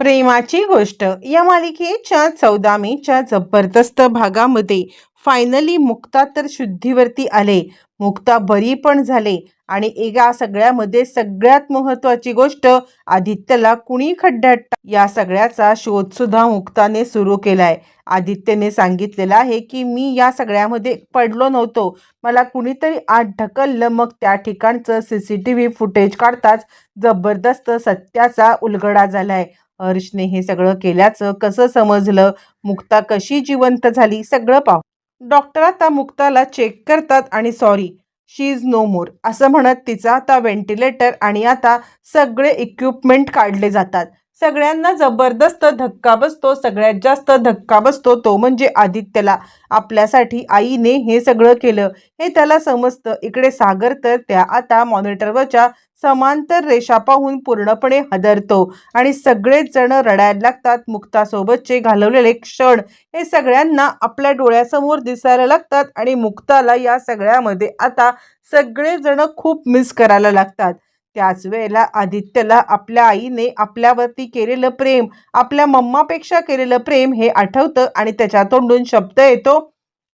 प्रेमाची गोष्ट. या मालिकेच्या चौदामीच्या जबरदस्त भागामध्ये फायनली मुक्ता तर शुद्धीवरती आले. मुक्ता बरी पण झाले. आणि एका सगळ्यामध्ये सगळ्यात महत्त्वाची गोष्ट आदित्यला कुणी खड्ड्यात या सगळ्याचा शोध सुद्धा मुक्ताने सुरू केलाय. आदित्यने सांगितलेलं आहे की मी या सगळ्यामध्ये पडलो नव्हतो. मला कुणीतरी आत ढकललं. मग त्या ठिकाणचं C C T V footage काढताच जबरदस्त सत्याचा उलगडा झालाय. हर्षने हे सगळं केल्याचं कसं समजलं? मुक्ता कशी जिवंत झाली? सगळं पाहू. डॉक्टर आता मुक्ताला चेक करतात आणि sorry she is no more असं म्हणत तिचा आता व्हेंटिलेटर आणि आता सगळे इक्विपमेंट काढले जातात. सगळ्यांना जबरदस्त धक्का बसतो सगळ्यात जास्त धक्का बसतो तो म्हणजे आदित्यला. आपल्यासाठी आईने हे सगळं केलं हे त्याला समजतं. इकडे सागर तर त्या आता मॉनिटरवरच्या समांतर रेषा पाहून पूर्णपणे हादरतो आणि सगळेच जण रडायला लागतात. मुक्तासोबतचे घालवलेले क्षण हे सगळ्यांना आपल्या डोळ्यासमोर दिसायला लागतात आणि मुक्ताला या सगळ्यामध्ये आता सगळेजण खूप मिस करायला लागतात. त्याच वेळेला आदित्यला आपल्या आईने आपल्यावरती केलेलं प्रेम आपल्या मम्मापेक्षा केलेलं प्रेम हे आठवतं आणि त्याच्या तोंडून शब्द येतो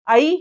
आई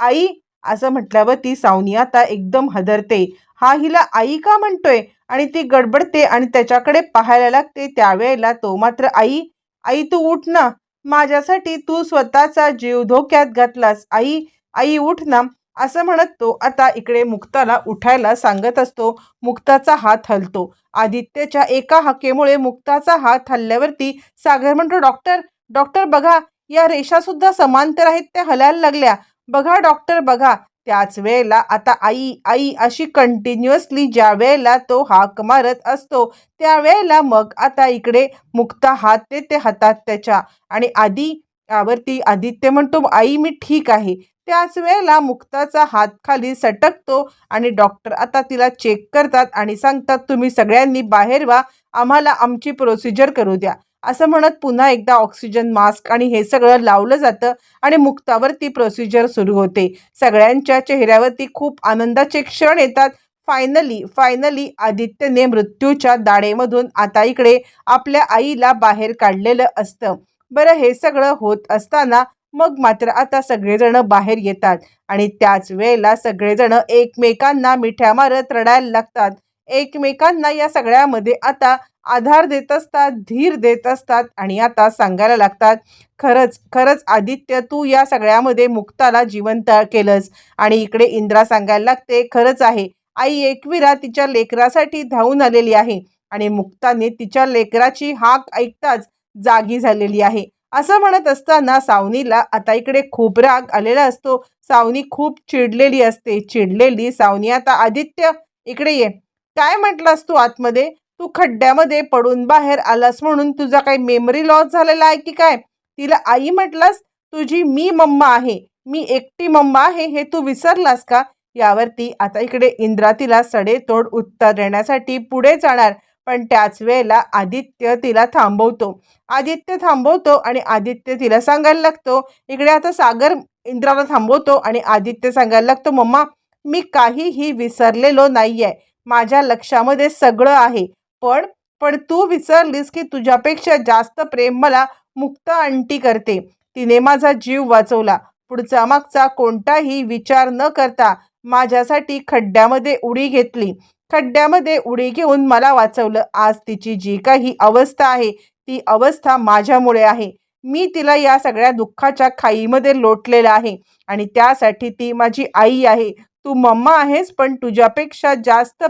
आई असं म्हटल्यावर ती सावनी आता एकदम हदरते. हा हिला आई का म्हणतोय? आणि ती गडबडते आणि त्याच्याकडे पाहायला लागते. त्यावेळेला तो मात्र आई आई तू उठ ना. माझ्यासाठी तू स्वतःचा जीव धोक्यात घातलास. आई आई उठ ना. असं म्हणत तो आता इकडे मुक्ताला उठायला सांगत असतो. मुक्ताचा हात हलतो. आदित्यच्या एका हाकेमुळे मुक्ताचा हात हल्ल्यावरती सागर म्हणतो डॉक्टर डॉक्टर बघा या रेषा सुद्धा समांतर आहेत त्या हलायला लागल्या. बघा डॉक्टर बघा. त्याच वेळेला आता आई आई अशी कंटिन्युअसली ज्या वेळेला तो हाक मारत असतो त्यावेळेला मग आता इकडे मुक्ता हात देते हातात त्याच्या. आणि आधी यावरती आदित्य म्हणतो आई मी ठीक आहे. त्याच वेळेला मुक्ताचा हात खाली सटकतो आणि डॉक्टर आता तिला चेक करतात आणि सांगतात तुम्ही सगळ्यांनी बाहेर व्हा आम्हाला आमची प्रोसिजर करू द्या. असं म्हणत पुन्हा एकदा ऑक्सिजन मास्क आणि हे सगळं लावलं जातं आणि मुक्तावर ती प्रोसिजर सुरू होते. सगळ्यांच्या चेहऱ्यावरती खूप आनंदाचे क्षण येतात. फायनली फायनली आदित्यने मृत्यूच्या दाढेमधून आता इकडे आपल्या आईला बाहेर काढलेलं असतं. बरं हे सगळं होत असताना मग मात्र आता सगळेजण बाहेर येतात आणि त्याच वेळेला सगळेजण एकमेकांना मिठ्या मारत रडायला लागतात. एकमेकांना या सगळ्यामध्ये आता आधार देत असतात धीर देत असतात आणि आता सांगायला लागतात खरंच खरंच आदित्य तू या सगळ्यामध्ये मुक्ताला जिवंत केलंस. आणि इकडे इंद्रा सांगायला लागते खरंच आहे आई एकविरा तिच्या लेकरासाठी धावून आलेली आहे आणि मुक्ताने तिच्या लेकराची हाक ऐकताच जागी झालेली आहे. असं म्हणत असताना सावनीला आता इकडे खूप राग आलेला असतो. सावनी खूप चिडलेली असते. चिडलेली सावनी आता आदित्य इकडे ये. काय म्हटलास तू आतमध्ये? तू खड्ड्यामध्ये पडून बाहेर आलास म्हणून तुझा काही मेमरी लॉस झालेला आहे की काय? तिला आई म्हटलास तुझी मी मम्मा आहे. मी एकटी मम्मा आहे. हे तू विसरलास का? यावरती आता इकडे इंद्रा तिला सडेतोड उत्तर देण्यासाठी पुढे जाणार. पण त्याच वेळेला आदित्य तिला थांबवतो. आदित्य थांबवतो आणि आदित्य तिला सांगायला लागतो इकडे आता सागर इंद्राला थांबवतो आणि आदित्य सांगायला लागतो मम्मा मी काहीही विसरलेलो नाही आहे माझ्या लक्षामध्ये सगळं आहे. पण पण तू विसरलीस की तुझ्यापेक्षा जास्त प्रेम मला मुक्त अंटी करते. तिने माझा जीव वाचवला. पुढचा मागचा कोणताही विचार न करता माझ्यासाठी खड्ड्यामध्ये उडी घेतली. खड्ड्यामध्ये उडी घेऊन मला वाचवलं. आज तिची जी काही अवस्था आहे ती अवस्था माझ्यामुळे आहे. मी तिला या सगळ्या दुःखाच्या खाईमध्ये लोटलेलं आहे आणि त्यासाठी ती माझी आई आहे. तू मम्मा आहेस पण तुझ्यापेक्षा जास्त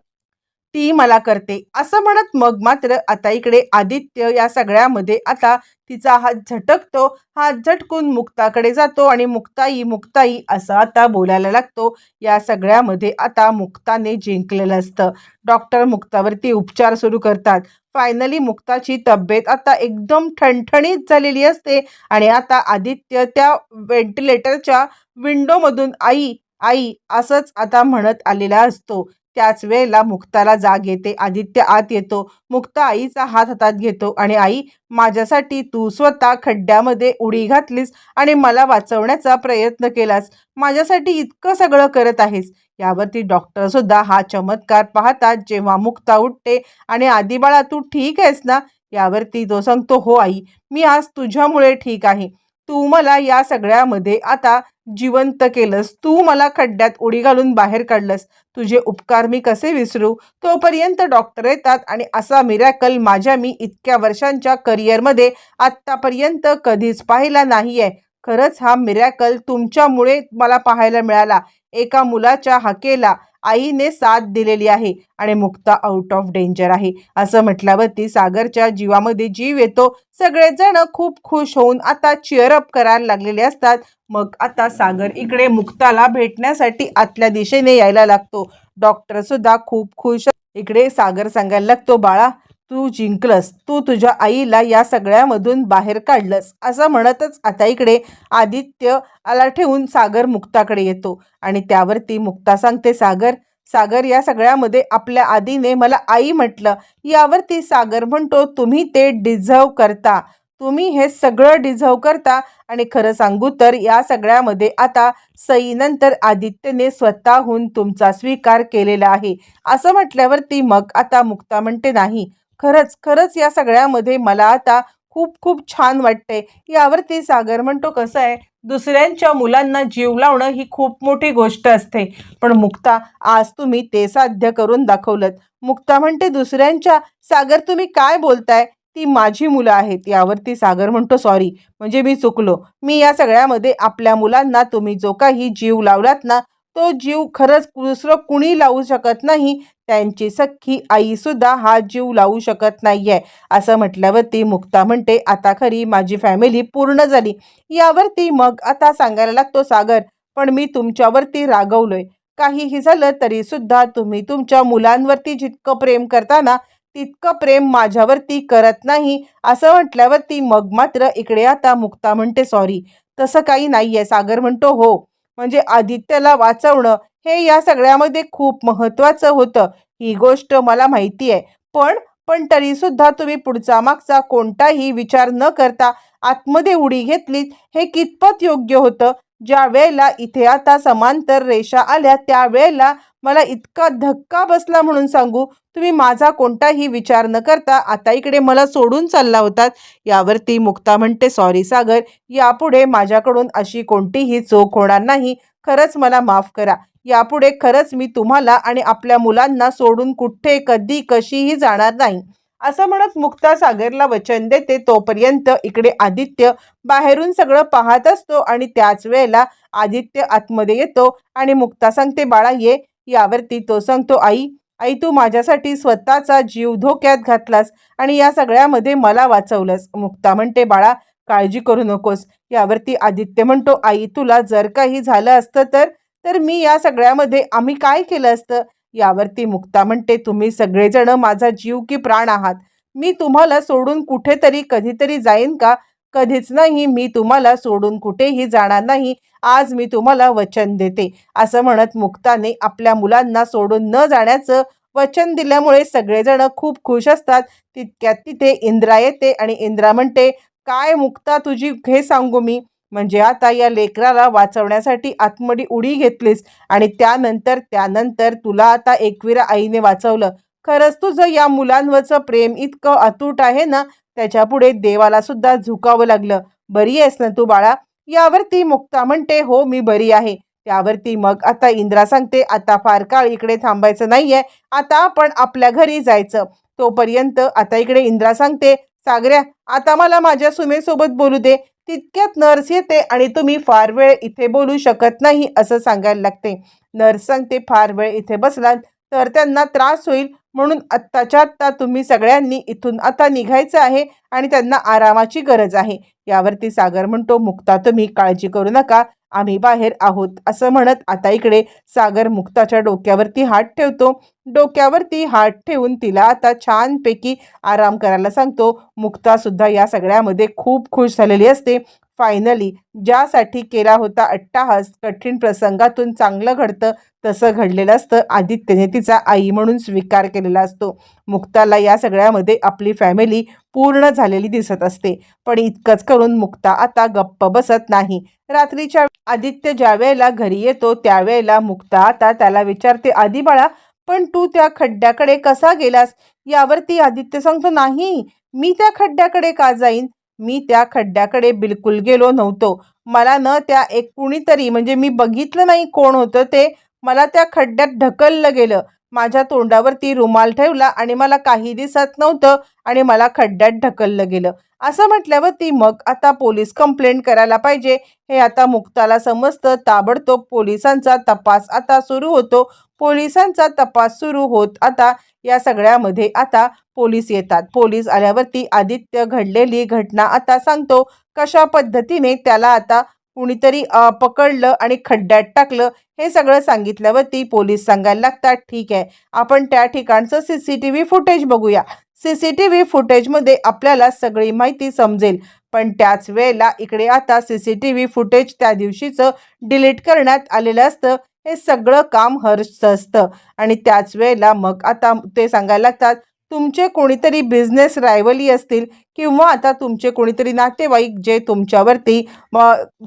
ती मला करते. असं म्हणत मग मात्र आता इकडे आदित्य या सगळ्यामध्ये आता तिचा हात झटकतो. हात झटकून मुक्ताकडे जातो आणि मुक्ताई मुक्ताई असं आता बोलायला लागतो. या सगळ्यामध्ये आता मुक्ताने जिंकलेलं असतं. डॉक्टर मुक्तावरती उपचार सुरू करतात. फायनली मुक्ताची तब्येत आता एकदम ठणठणीत झालेली असते आणि आता आदित्य त्या व्हेंटिलेटरच्या विंडोमधून आई आई असंच आता म्हणत आलेला असतो. त्याच वेळेला मुक्ताला जाग येते. आदित्य आत येतो. मुक्ता आईचा हात हातात घेतो आणि आई माझ्यासाठी तू स्वतः खड्ड्यामध्ये उडी घातलीस आणि मला वाचवण्याचा प्रयत्न केलास. माझ्यासाठी इतकं सगळं करत आहेस. यावरती डॉक्टर सुद्धा हा चमत्कार पाहतात जेव्हा मुक्ता उठते आणि आदिबाळा तू ठीक आहेस ना? यावरती तो सांगतो हो आई मी आज तुझ्यामुळे ठीक आहे. तू मला या सगळ्यामध्ये आता जिवंत केलंस. तू मला खड्ड्यात उडी घालून बाहेर काढलंस. तुझे उपकार मी कसे विसरू? तोपर्यंत डॉक्टर येतात आणि असा मिरॅकल माझ्या मी इतक्या वर्षांच्या करिअरमध्ये आत्तापर्यंत कधीच पाहिला नाही आहे खरंच हा मिरॅकल तुमच्यामुळे मला पाहायला मिळाला. एका मुलाच्या हाकेला आईने साथ दिलेली आहे आणि मुक्ता आउट ऑफ डेंजर आहे. असं म्हटल्यावरती सागरच्या जीवामध्ये जीव येतो. सगळेजण खूप खुश होऊन आता चिअरअप करायला लागलेले असतात. मग आता सागर इकडे मुक्ताला भेटण्यासाठी आतल्या दिशेने यायला लागतो. डॉक्टर सुद्धा खूप खुश. इकडे सागर सांगायला लागतो बाळा तू जिंकलंस. तू तुझ्या आईला या सगळ्यामधून बाहेर काढलंस. असं म्हणतच आता इकडे आदित्य आला ठेवून सागर मुक्ताकडे येतो. आणि त्यावरती मुक्ता सांगते सागर सागर या सगळ्यामध्ये आपल्या आदीने मला आई म्हटलं. यावरती सागर म्हणतो तुम्ही ते डिझर्व करता. तुम्ही हे सगळं डिझर्व करता. आणि खरं सांगू तर या सगळ्यामध्ये आता सईनंतर आदित्यने स्वतःहून तुमचा स्वीकार केलेला आहे. असं म्हटल्यावरती मग आता मुक्ता म्हणते नाही. खरंच खरंच या सगळ्यामध्ये मला आता खूप खूप छान वाटते यावरती सागर म्हणतो कसं आहे? दुसऱ्यांच्या मुलांना जीव लावणं ही खूप मोठी गोष्ट असते. पण मुक्ता आज तुम्ही ते साध्य करून दाखवलं मुक्ता म्हणते दुसऱ्यांच्या सागर तुम्ही काय बोलताय? ती माझी मुलं आहेत. यावरती सागर म्हणतो सॉरी म्हणजे मी चुकलो. मी या सगळ्यामध्ये आपल्या मुलांना तुम्ही जो काही जीव लावलात ना तो जीव खरंच दुसरं कुणी लावू शकत नाही त्यांची सख्खी आईसुद्धा हा जीव लावू शकत नाही आहे असं म्हटल्यावरती मुक्ता म्हणते आता खरी माझी फॅमिली पूर्ण झाली. यावरती मग आता सांगायला लागतो सागर पण मी तुमच्यावरती रागवलोय. काहीही झालं तरी सुद्धा तुम्ही तुमच्या मुलांवरती जितकं प्रेम करताना तितकं प्रेम माझ्यावरती करत नाही. असं म्हटल्यावरती मग मात्र इकडे आता मुक्ता म्हणते सॉरी तसं काही नाही आहे सागर म्हणतो. हो. म्हणजे आदित्यला वाचवणं हे या सगळ्यामध्ये खूप महत्त्वाचं होतं. ही गोष्ट मला माहिती आहे. पण पण तरीसुद्धा तुम्ही पुढचा मागचा कोणताही विचार न करता आतमध्ये उडी घेतलीत हे कितपत योग्य होतं? ज्या वेळेला इथे आता समांतर रेषा आल्या त्यावेळेला मला इतका धक्का बसला म्हणून सांगू तुम्ही माझा कोणताही विचार न करता आता इकडे मला सोडून चालला होतात. यावरती मुक्ता म्हणते सॉरी सागर यापुढे माझ्याकडून अशी कोणतीही चूक होणार नाही. खरंच मला माफ करा. यापुढे खरंच मी तुम्हाला आणि आपल्या मुलांना सोडून कुठे कधी कशीही जाणार नाही. असं म्हणत मुक्ता सागरला वचन देते. तोपर्यंत इकडे आदित्य बाहेरून सगळं पाहत असतो आणि त्याच वेळेला आदित्य आतमध्ये येतो आणि मुक्ता सांगते बाळा ये. यावरती तो सांगतो आई आई तू माझ्यासाठी स्वतःचा जीव धोक्यात घातलास आणि या सगळ्यामध्ये मला वाचवलंस. मुक्ता म्हणते बाळा काळजी करू नकोस. यावरती आदित्य म्हणतो आई तुला जर काही झालं असतं तर तर मी या सगळ्यामध्ये आम्ही काय केलं असतं? यावरती मुक्ता म्हणते तुम्ही सगळेजण माझा जीव की प्राण आहात. मी तुम्हाला सोडून कुठेतरी कधीतरी जाईन का? कधीच नाही मी तुम्हाला सोडून कुठेही जाणार नाही. आज मी तुम्हाला वचन देते. असं म्हणत मुक्ताने आपल्या मुलांना सोडून न जाण्याचं वचन दिल्यामुळे सगळेजण खूप खुश असतात. तितक्यात तिथे इंद्रा येते आणि इंद्रा म्हणते काय मुक्ता तुझी हे सांगू मी. म्हणजे आता या लेकराला वाचवण्यासाठी आतमडी उडी घेतलीस आणि त्यानंतर त्यानंतर तुला आता एकविरा आईने वाचवलं. खरंच तुझं या मुलांवरचं प्रेम इतकं अतूट आहे ना त्याच्यापुढे देवाला सुद्धा झुकावं लागलं. बरी आहेस ना तू बाळा? यावरती मुक्ता म्हणते हो मी बरी आहे. त्यावरती मग आता इंद्रा सांगते आता फार काळ इकडे थांबायचं नाहीये आता आपण आपल्या घरी जायचं. तोपर्यंत आता इकडे इंद्रा सांगते सागऱ्या आता मला माझ्या सुमेसोबत बोलू दे. तितक्यात नर्स येते आणि तुम्ही फार वेळ इथे बोलू शकत नाही असं सांगायला लागते. नर्स सांगते फार वेळ इथे बसलात तर त्यांना त्रास होईल म्हणून आत्ताच्या आत्ता तुम्ही सगळ्यांनी इथून आता निघायचं आहे आणि त्यांना आरामाची गरज आहे. यावरती सागर म्हणतो मुक्ता तुम्ही काळजी करू नका. आम्ही बाहेर आहोत असं म्हणत आता इकडे सागर मुक्ताच्या डोक्यावरती हात ठेवतो. डोक्यावरती हात ठेवून तिला आता छानपैकी आराम करायला सांगतो. मुक्ता सुद्धा या सगळ्यामध्ये खूप खुश झालेली असते. फायनली ज्यासाठी केला होता अट्टाहास कठीण प्रसंगातून चांगलं घडतं तसं घडलेलं असतं. आदित्यने तिचा आई म्हणून स्वीकार केलेला असतो. मुक्ताला या सगळ्यामध्ये आपली फॅमिली पूर्ण झालेली दिसत असते. पण इतकंच करून मुक्ता आता गप्प बसत नाही. रात्रीच्या आदित्य ज्या वेळेला घरी येतो त्यावेळेला मुक्ता आता त्याला विचारते आधी बाळा पण तू त्या खड्ड्याकडे कसा गेलास? यावरती आदित्य सांगतो नाही मी त्या खड्ड्याकडे का जाईन? मी त्या खड्ड्याकडे बिलकुल गेलो नव्हतो. मला न त्या एक कुणीतरी म्हणजे मी बघितलं नाही कोण होतं ते मला त्या खड्ड्यात ढकललं गेलं. माझ्या तोंडावरती रुमाल ठेवला आणि मला काही दिसत नव्हतं आणि मला खड्ड्यात ढकललं गेलं. असं म्हटल्यावरती मग आता पोलीस कंप्लेंट करायला पाहिजे. हे आता मुक्ताला समजतं. ताबडतोब पोलिसांचा तपास आता सुरू होतो. पोलिसांचा तपास सुरू होत आता या सगळ्यामध्ये आता पोलीस येतात. पोलीस आल्यावरती आदित्य घडलेली घटना आता सांगतो. कशा पद्धतीने त्याला आता कुणीतरी पकडलं आणि खड्ड्यात टाकलं हे सगळं सांगितल्यावरती पोलीस सांगायला लागतात ठीक आहे. आपण त्या ठिकाणचं C C T V footage बघूया. सी सी टी व्ही फुटेजमध्ये आपल्याला सगळी माहिती समजेल. पण त्याच वेळेला इकडे आता C C T V footage त्या दिवशीचं डिलीट करण्यात आलेलं असतं. हे सगळं काम हर्षचं असतं. आणि त्याच वेळेला मग आता ते सांगायला लागतात तुमचे कोणीतरी बिझनेस रायवली असतील किंवा आता तुमचे कोणीतरी नातेवाईक जे तुमच्यावरती म,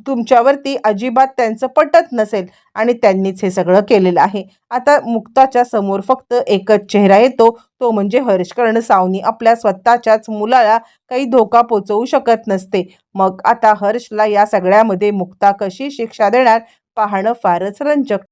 तुमच्यावरती अजिबात त्यांचं पटत नसेल आणि त्यांनीच हे सगळं केलेलं आहे. आता मुक्ताच्या समोर फक्त एकच चेहरा येतो तो म्हणजे हर्षकर्ण सावनी. आपल्या स्वतःच्याच मुलाला काही धोका पोचवू शकत नसते. मग आता हर्षला या सगळ्यामध्ये मुक्ता कशी शिक्षा देणार? पाहणं फारच रंजक.